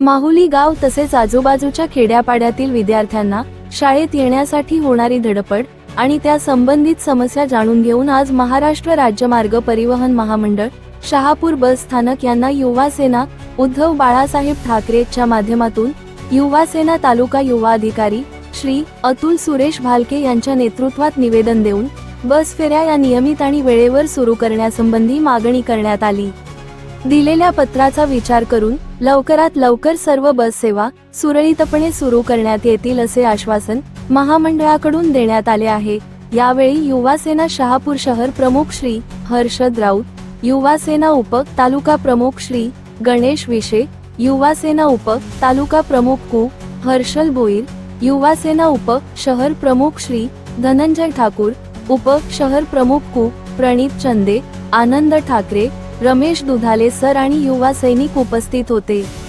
माहुली गाव तसेच आजूबाजूच्या खेड्यापाड्यातील विद्यार्थ्यांना शाळेत येण्यासाठी होणारी धडपड आणि त्या संबंधित समस्या जाणून घेऊन आज महाराष्ट्र राज्य मार्ग परिवहन महामंडळ शहापूर बस स्थानक यांना युवा सेना उद्धव बाळासाहेब ठाकरेच्या माध्यमातून युवा सेना तालुका युवा अधिकारी श्री अतुल सुरेश भालके यांच्या नेतृत्वात निवेदन देऊन बस फेऱ्या या नियमित आणि वेळेवर सुरू करण्यासंबंधी मागणी करण्यात आली. दिलेल्या पत्राचा विचार करून लवकरात लवकर सर्व बस सेवा सुरळीतपणे सुरू करण्यात येतील असे आश्वासन महामंडळाकडून देण्यात आले आहे. यावेळी युवा सेना शहापूर शहर प्रमुख श्री हर्षद राऊत युवा सेना उप तालुका प्रमुख श्री गणेश विशे युवा सेना उप तालुका प्रमुख कु. हर्षल बोईर युवा सेना उप शहर प्रमुख श्री धनंजय ठाकूर उप शहर प्रमुख कु. प्रणित चंदे आनंद ठाकरे रमेश दुधाले सर आणि युवा सैनिक उपस्थित होते.